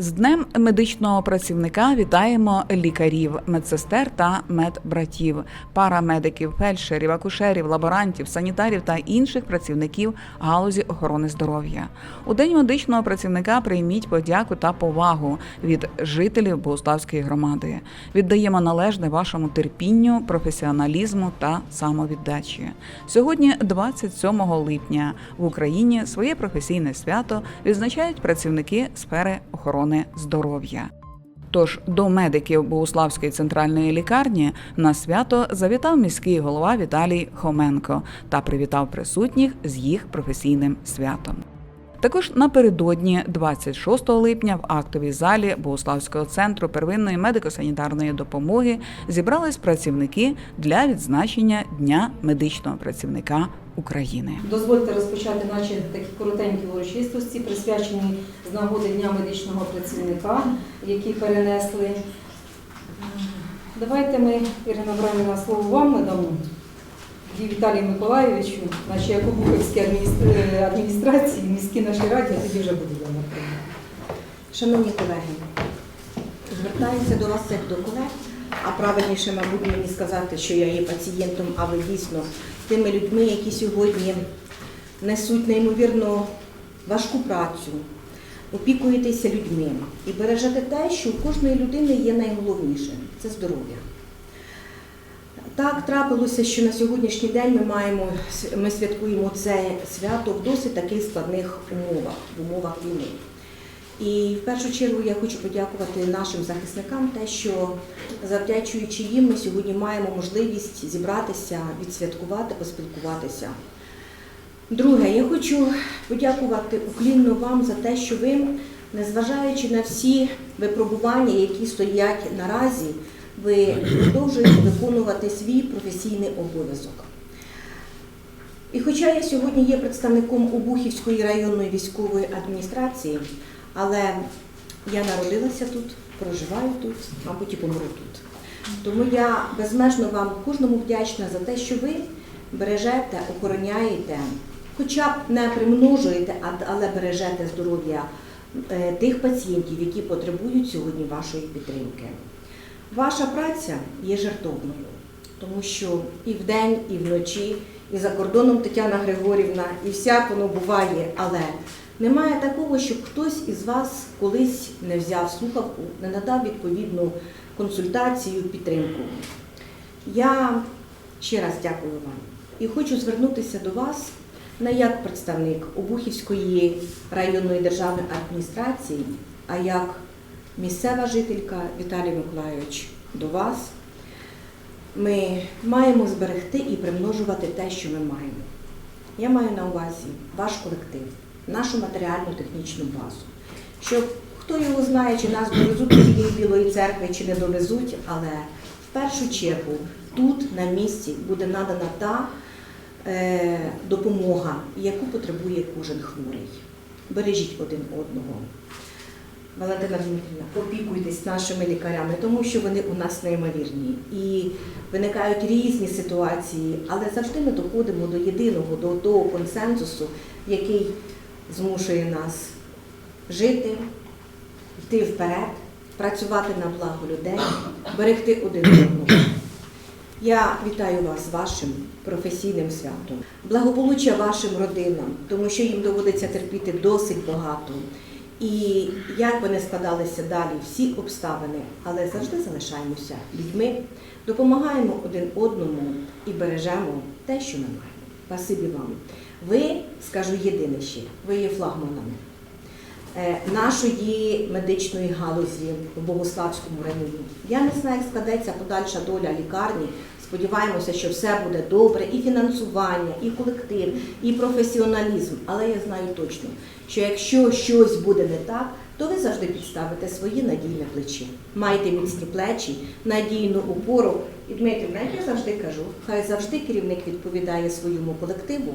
З днем медичного працівника вітаємо лікарів, медсестер та медбратів, парамедиків, фельдшерів, акушерів, лаборантів, санітарів та інших працівників галузі охорони здоров'я. У день медичного працівника прийміть подяку та повагу від жителів Богославської громади. Віддаємо належне вашому терпінню, професіоналізму та самовіддачі. Сьогодні, 27 липня, в Україні своє професійне свято відзначають працівники сфери охорони здоров'я. Тож до медиків Богуславської центральної лікарні на свято завітав міський голова Віталій Хоменко та привітав присутніх з їх професійним святом. Також напередодні, 26 липня, в актовій залі Богославського центру первинної медико-санітарної допомоги зібрались працівники для відзначення Дня медичного працівника України. Дозвольте розпочати наші такі коротенькі урочистості, присвячені з нагоди Дня медичного працівника, які перенесли. Давайте ми, Ірина Бранівна, слово вам надамо. І Віталію Миколайовичу, нашій Якубухівській адміністрації, міській нашій раді, тоді вже я напевно. Шановні колеги, звертаюся до вас як до колег, а правильніше, мабуть, мені сказати, що я є пацієнтом, а ви дійсно тими людьми, які сьогодні несуть неймовірно важку працю, опікуєтеся людьми і бережете те, що у кожної людини є найголовніше це здоров'я. Так трапилося, що на сьогоднішній день ми маємо ми святкуємо це свято в досить таких складних умовах, в умовах війни. І в першу чергу я хочу подякувати нашим захисникам, те, що завдячуючи їм, ми сьогодні маємо можливість зібратися, відсвяткувати, поспілкуватися. Друге, я хочу подякувати уклінно вам за те, що ви, незважаючи на всі випробування, які стоять наразі, ви продовжуєте виконувати свій професійний обов'язок. І хоча я сьогодні є представником Обухівської районної військової адміністрації, але я народилася тут, проживаю тут, мабуть, і помру тут. Тому я безмежно вам кожному вдячна за те, що ви бережете, охороняєте, хоча б не примножуєте, але бережете здоров'я е, тих пацієнтів, які потребують сьогодні вашої підтримки. Ваша праця є жертовною, тому що і вдень, і вночі, і за кордоном Тетяна Григорівна, і всяк воно буває, але немає такого, щоб хтось із вас колись не взяв слухавку, не надав відповідну консультацію, підтримку. Я ще раз дякую вам і хочу звернутися до вас не як представник Обухівської районної державної адміністрації, а як місцева жителька Віталій Миколайович до вас. Ми маємо зберегти і примножувати те, що ми маємо. Я маю на увазі ваш колектив, нашу матеріальну технічну базу. Щоб хто його знає, чи нас довезуть до тієї білої церкви, чи не довезуть, але в першу чергу тут на місці буде надана та е, допомога, яку потребує кожен хворий. Бережіть один одного. Валентина Дмитрівна, опікуйтесь нашими лікарями, тому що вони у нас неймовірні. І виникають різні ситуації, але завжди ми доходимо до єдиного, до того консенсусу, який змушує нас жити, йти вперед, працювати на благо людей, берегти один одного. Я вітаю вас з вашим професійним святом, благополуччя вашим родинам, тому що їм доводиться терпіти досить багато. І як не складалися далі всі обставини, але завжди залишаємося людьми, допомагаємо один одному і бережемо те, що ми маємо. Спасибі вам. Ви, скажу єдине ще, ви є флагманами е, нашої медичної галузі в Богославському районі. Я не знаю, як складеться подальша доля лікарні. Сподіваємося, що все буде добре, і фінансування, і колектив, і професіоналізм. Але я знаю точно, що якщо щось буде не так, то ви завжди підставите свої надійне плечі. Майте міцні плечі, надійну опору. І Дмитрівна, як я завжди кажу, хай завжди керівник відповідає своєму колективу,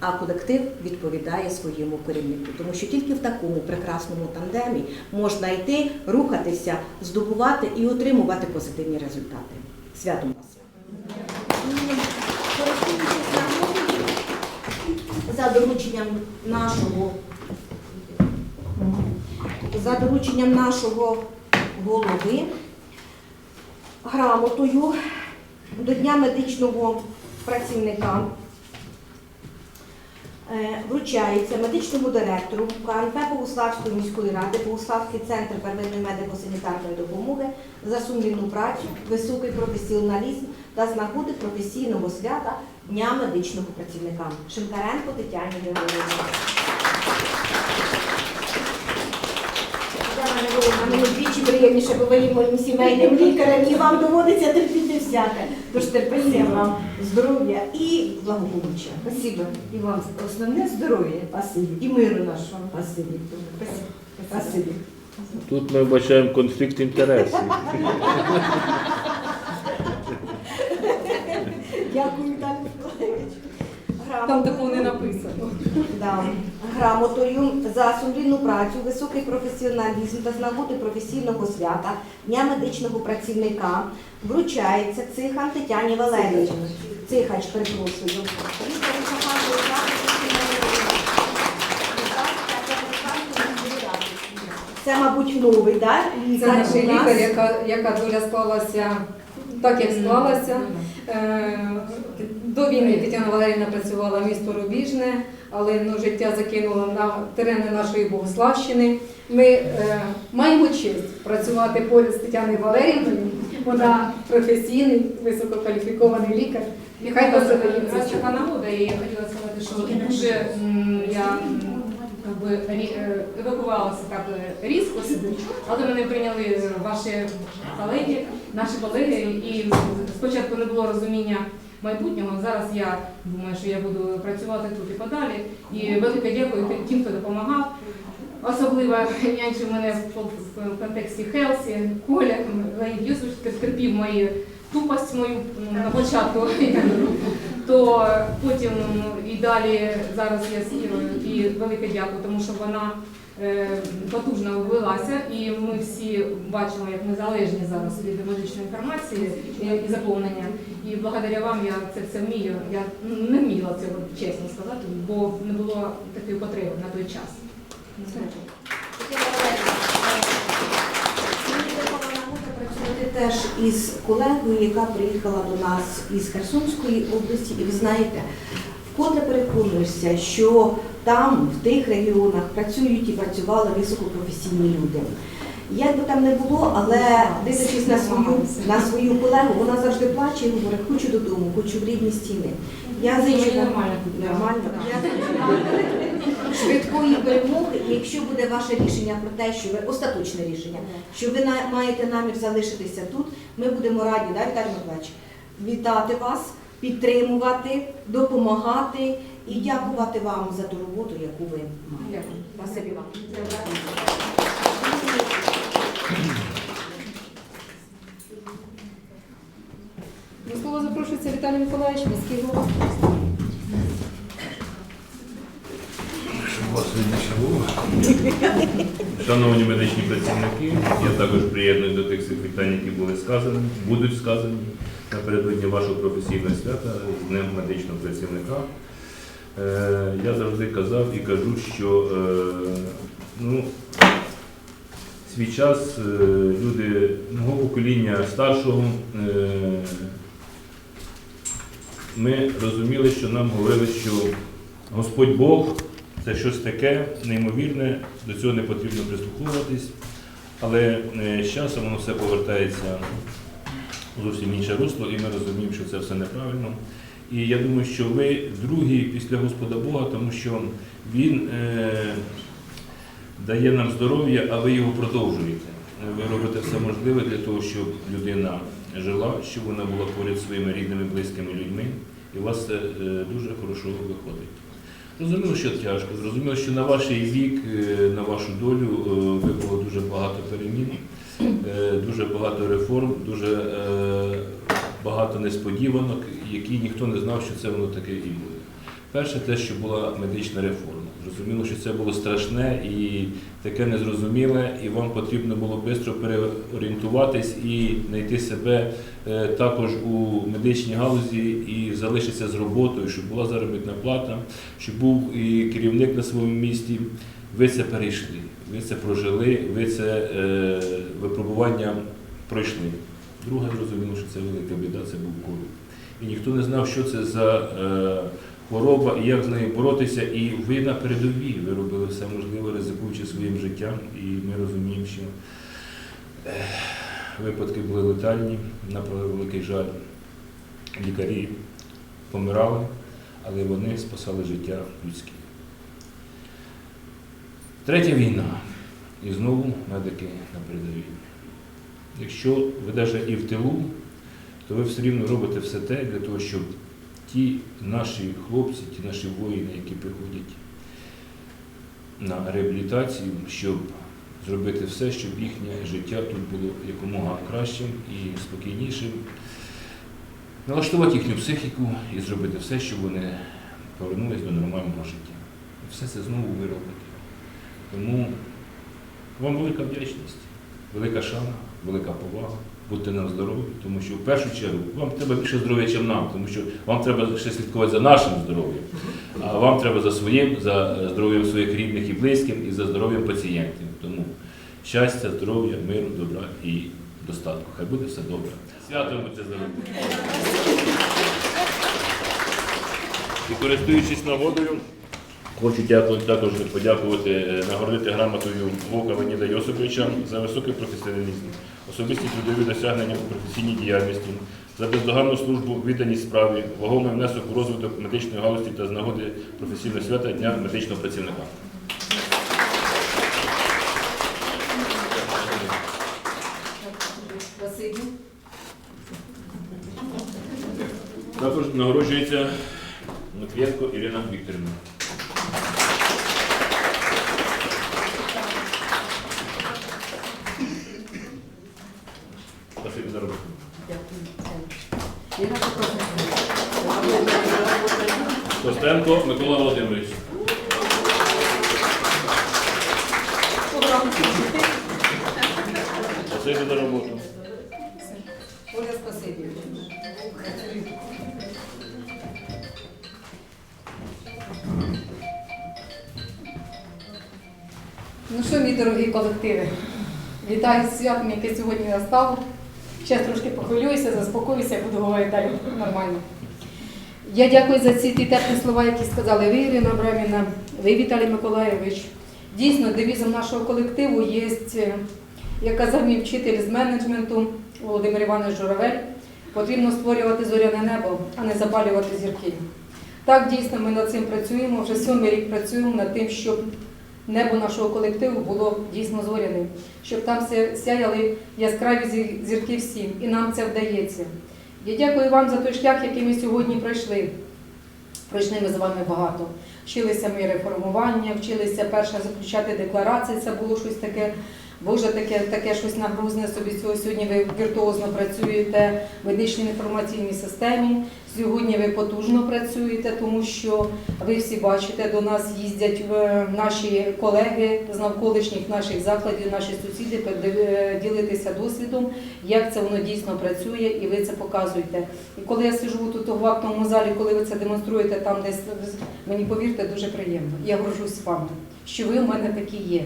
а колектив відповідає своєму керівнику. Тому що тільки в такому прекрасному тандемі можна йти, рухатися, здобувати і отримувати позитивні результати. Святом вас! Користуючись нагодою, за дорученням нашого за дорученням нашого голови грамотою до Дня медичного працівника е, вручається медичному директору КНП Богуславської міської ради, Богуславський центр первинної медико-санітарної допомоги за сумлінну працю, високий професіоналізм та з нагоди професійного свята Дня медичного працівника. Шинкаренко Тетяні Григорівні. Григорівна, мені двічі приємніше, бо ви є моїм сімейним лікарем і вам доводиться терпіти всяке. Тож терпіння вам, здоров'я і благополуччя. Спасибо. І вам основне здоров'я. І миру нашого. Спасибі. Спасибі. Тут ми вбачаємо конфлікт інтересів. Дякую. Там такого не написано. Да. Грамотою за сумлінну працю, високий професіоналізм та з нагоди професійного свята Дня медичного працівника вручається Цихан Тетяні Валерійовні. Цихач, перепрошую. Це, мабуть, новий, так? Це наш лікар, яка, яка доля склалася так, як склалася. До війни Тетяна Валерійовна працювала місто Рубіжне, але ну, життя закинуло на терени нашої Богославщини. Ми е, маємо честь працювати поряд з Тетяною Валерівною. Вона професійний, висококваліфікований лікар. Нехай вас Раз така нагода, і я хотіла сказати, що дуже я е, евакувалася так е, різко але мене прийняли ваші колеги, наші колеги, і спочатку не було розуміння майбутнього. Зараз я думаю, що я буду працювати тут і подалі. І велике дякую тим, хто допомагав. Особливо нянчив мене в, контексті Хелсі, Коля, Леонід Юсович терпів мої тупость мою на початку, то потім і далі зараз я з Ірою і велике дякую, тому що вона потужно влилася, і ми всі бачимо, як ми залежні зараз від медичної інформації і, і заповнення. І благодаря вам я це все вмію. Я не вміла цього чесно сказати, бо не було такої потреби на той час. Теж із колегою, яка приїхала до нас із Херсонської області, і ви знаєте, вкотре переконуєшся, що там, в тих регіонах, працюють і працювали високопрофесійні люди. Як би там не було, але дивлячись на свою, на свою колегу, вона завжди плаче і говорить, хочу додому, хочу в рідні стіни. Я зичу нормально. швидкої перемоги, і якщо буде ваше рішення про те, що ви остаточне рішення, що ви на- маєте намір залишитися тут, ми будемо раді, да, Віталій Миколаївич, вітати вас, підтримувати, допомагати і дякувати вам за ту роботу, яку ви маєте. Дякую. Вам. До слова запрошується Віталій Миколаївич, міський голова. Шановні медичні працівники, я також приєдную до тих всіх вітань, які були сказані, будуть сказані напередодні вашого професійного свята з Днем медичного працівника. Е, Я завжди казав і кажу, що е, ну, свій час е, люди мого покоління старшого ми розуміли, що нам говорили, що Господь Бог це щось таке неймовірне, до цього не потрібно прислуховуватись, але з часом воно все повертається зовсім інше русло, і ми розуміємо, що це все неправильно. І я думаю, що ви другі після Господа Бога, тому що Він е, дає нам здоров'я, а ви його продовжуєте. Ви робите все можливе для того, щоб людина жила, щоб вона була поряд своїми рідними, близькими людьми, і у вас це е, дуже хорошо виходить. Зрозуміло, що тяжко. Зрозуміло, що на ваш вік, е, на вашу долю е, випало дуже багато перемін, дуже багато реформ, дуже е, багато несподіванок, які ніхто не знав, що це воно таке і буде. Перше, те, що була медична реформа. Зрозуміло, що це було страшне і таке незрозуміле, і вам потрібно було швидко переорієнтуватись і знайти себе е, також у медичній галузі і залишитися з роботою, щоб була заробітна плата, щоб був і керівник на своєму місці. Ви це перейшли, ви це прожили, ви це е, випробування пройшли. Друге, зрозуміло, що це велика біда, це був ковід. І ніхто не знав, що це за е, хвороба і як з нею боротися. І ви на передовій, ви робили все можливе, ризикуючи своїм життям. І ми розуміємо, що е, випадки були летальні, на великий жаль. Лікарі помирали, але вони спасали життя людське. Третя війна. І знову медики на передовій. Якщо ви навіть і в тилу, то ви все рівно робите все те для того, щоб ті наші хлопці, ті наші воїни, які приходять на реабілітацію, щоб зробити все, щоб їхнє життя тут було якомога кращим і спокійнішим, налаштувати їхню психіку і зробити все, щоб вони повернулись до нормального життя. І все це знову ви робите. Тому вам велика вдячність, велика шана, велика повага. Будьте нам здорові, тому що в першу чергу вам треба більше здоров'я, ніж нам, тому що вам треба ще слідкувати за нашим здоров'ям, а вам треба за своїм, за здоров'ям своїх рідних і близьких, і за здоров'ям пацієнтів. Тому щастя, здоров'я, миру, добра і достатку. Хай буде все добре. Свято будьте здорові. І користуючись нагодою, хочу дякую- також подякувати, е, нагородити грамотою Вовка Леоніда Йосиповича за високий професіоналізм, особисті трудові досягнення у професійній діяльності, за бездоганну службу, відданість справі, вагомий внесок у розвиток медичної галузі та з нагоди професійного свята Дня медичного працівника. Також нагороджується Матвієнко Ірина Вікторівна. Спасибі за роботу. Костенко Микола Володимирович. Спасибі за роботу. Оля, спасибі. Ну що, мій дорогі колективи, вітаю з святом, яке сьогодні настало. Ще трошки похвилююся, заспокоюся, буду говорити далі нормально. Я дякую за ці ті теплі слова, які сказали ви, Ірина Бреміна, ви, Віталій Миколаєвич. Дійсно, девізом нашого колективу є, е, як казав мій вчитель з менеджменту Володимир Іванович Журавель, потрібно створювати зоряне небо, а не запалювати зірки. Так, дійсно, ми над цим працюємо, вже сьомий рік працюємо над тим, щоб небо нашого колективу було дійсно зоряним, щоб там сяяли яскраві зірки всім, і нам це вдається. Я дякую вам за той шлях, який ми сьогодні пройшли. Пройшли ми з вами багато. Вчилися ми реформування, вчилися перше заключати декларації, це було щось таке, Боже, таке, таке щось нагрузне собі цього. Сьогодні ви віртуозно працюєте в медичній інформаційній системі. Сьогодні ви потужно працюєте, тому що ви всі бачите, до нас їздять е, наші колеги з навколишніх наших закладів, наші сусіди е, ділитися досвідом, як це воно дійсно працює, і ви це показуєте. І коли я сижу тут у актовому залі, коли ви це демонструєте там десь, мені повірте, дуже приємно. Я горжусь вами, що ви в мене такі є.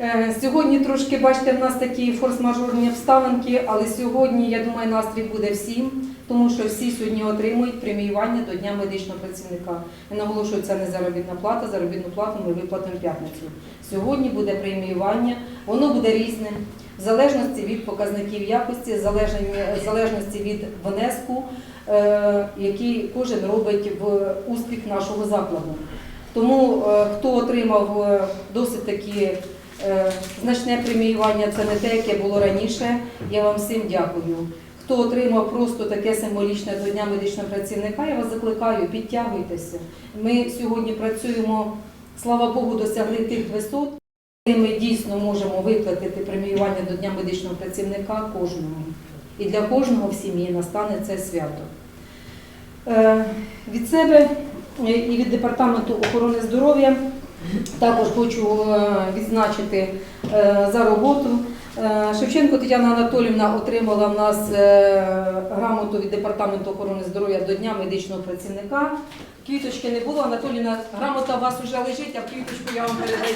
Е, Сьогодні трошки, бачите, в нас такі форс-мажорні обставинки, але сьогодні, я думаю, настрій буде всім, тому що всі сьогодні отримують преміювання до Дня медичного працівника. Я наголошую, це не заробітна плата, заробітну плату ми виплатимо п'ятницю. Сьогодні буде преміювання, воно буде різним, в залежності від показників якості, в залежності від внеску, е, який кожен робить в успіх нашого закладу. Тому е, хто отримав досить такі значне преміювання, це не те, яке було раніше. Я вам всім дякую. Хто отримав просто таке символічне до Дня медичного працівника, я вас закликаю, підтягуйтеся. Ми сьогодні працюємо, слава Богу, досягли тих висот, коли ми дійсно можемо виплатити преміювання до Дня медичного працівника кожному. І для кожного в сім'ї настане це свято. Е, Від себе е, і від департаменту охорони здоров'я також хочу е, відзначити е, за роботу. Е, Шевченко Тетяна Анатолівна отримала в нас грамоту від департаменту охорони здоров'я до Дня медичного працівника. Квіточки не було, Анатоліна, грамота у вас вже лежить, а квіточку я вам передаю.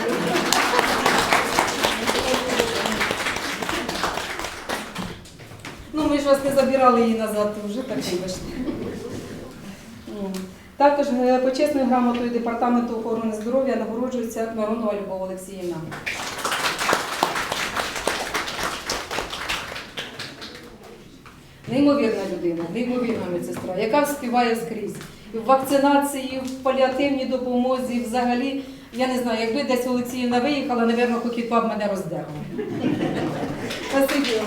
Ну, ми ж вас не забирали її назад, вже так вибачте. Також почесною грамотою Департаменту охорони здоров'я нагороджується Миронова Любов Олексіївна. Неймовірна людина, неймовірна медсестра, яка співає скрізь. В вакцинації, в паліативній допомозі, взагалі, я не знаю, якби десь Олексіївна виїхала, напевно, б мене роздерла. Спасибі вам.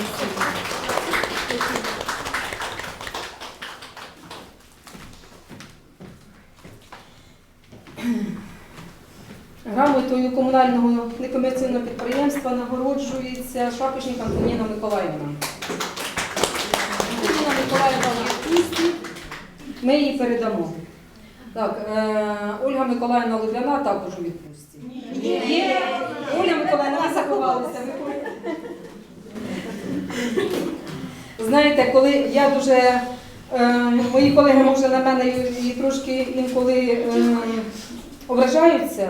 Грамотою комунального некомерційного підприємства нагороджується Шапошник Антоніна Миколаївна. Антоніна Миколаївна в відпустці. Ми її передамо. Так, е, Ольга Миколаївна Лубляна також у відпустці. Є. Ольга Миколаївна, ви заховалися. Знаєте, коли я дуже, е, мої колеги може на мене і, і трошки інколи е, ображаються,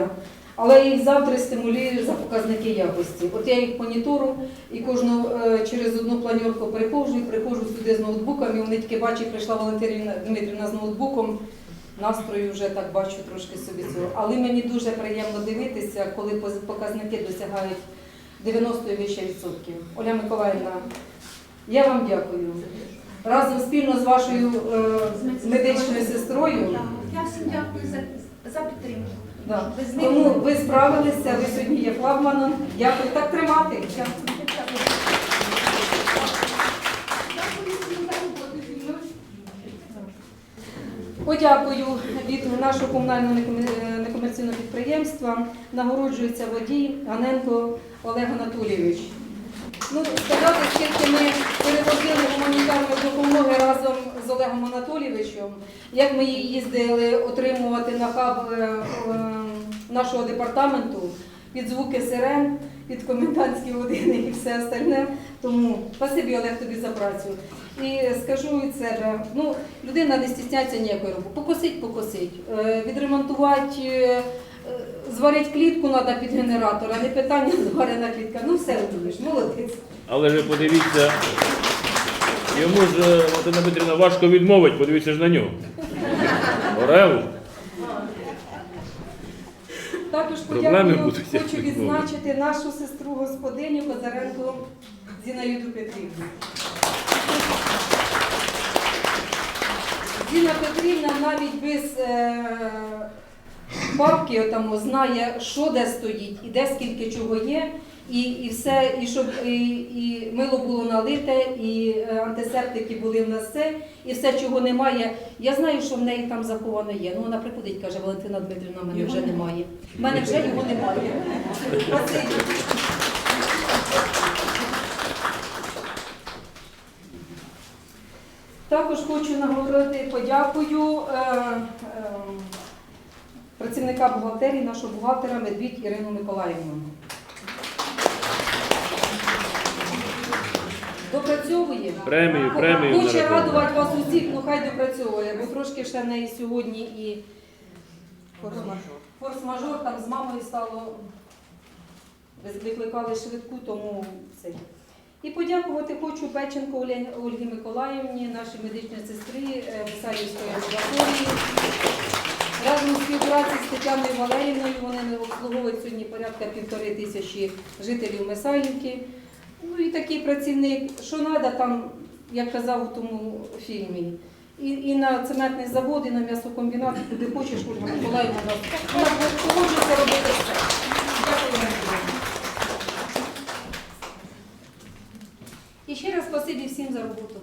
але я їх завтра стимулюю за показники якості. От я їх монітору і кожну е, через одну планерку приходжу і приходжу сюди з ноутбуком, і вони тільки бачать, прийшла Валентина Дмитрівна з ноутбуком. Настрою вже так бачу трошки собі цього. Але мені дуже приємно дивитися, коли показники досягають 90 і вище відсотків. Оля Миколаївна, я вам дякую. Разом спільно з вашою е, медичною сестрою. Я всім дякую за, за підтримку. Да. Тому ви справилися, ви сьогодні є флагманом. Дякую. Так тримати. Подякую від нашого комунального некомерційного підприємства. Нагороджується водій Ганенко Олег Анатолійович. Ну, сказати, скільки ми перевозили гуманітарної допомоги разом з Олегом Анатолійовичем, як ми їздили отримувати на хаб е, е, нашого департаменту під звуки сирен, під комендантські години і все остальне. Тому спасибі Олег тобі за працю. І скажу від себе, ну людина не стісняється ніякої роботи. Покосить, покосить, Е, відремонтувати. Е, клітку треба під генератор, а не питання зварена клітка. Ну все робиш, молодець. Але ж подивіться, йому ж Валентина Дмитрівна важко відмовить, подивіться ж на нього. Орел. Також Проблеми подякую, будуть, як хочу відмовити. відзначити нашу сестру господиню Козаренко Зінаїду Петрівну. Зіна Петрівна навіть без е, папки отамо, знає, що де стоїть і де скільки чого є. І, і все, і щоб і, і мило було налите, і е, антисептики були в нас все, і все, чого немає. Я знаю, що в неї там заховано є. Ну вона приходить, каже, Валентина Дмитрівна, в мене вже немає. В мене вже його немає. Також хочу нагородити подякую е, е, працівника бухгалтерії, нашого бухгалтера Медвідь Ірину Миколаївну. Допрацьовує. Премію, премію Хоче радувати вас усіх, ну хай допрацьовує, бо трошки ще в неї сьогодні і форс-мажор там з мамою стало. Викликали швидку, тому це. І подякувати хочу Печенко Ольгі Миколаївні, нашій медичній сестрі е, Висаївської амбулаторії. Разом співпраці з Тетяною Валерівною вони обслуговують сьогодні порядка півтори тисячі жителів Месайлівки. Ну і такий працівник, що треба там, як казав у тому фільмі. І, і на цементний завод, і на м'ясокомбінат, куди хочеш, Ольга Миколаївна нас. Погоджується робити все. Дякую. І ще раз спасибі всім за роботу.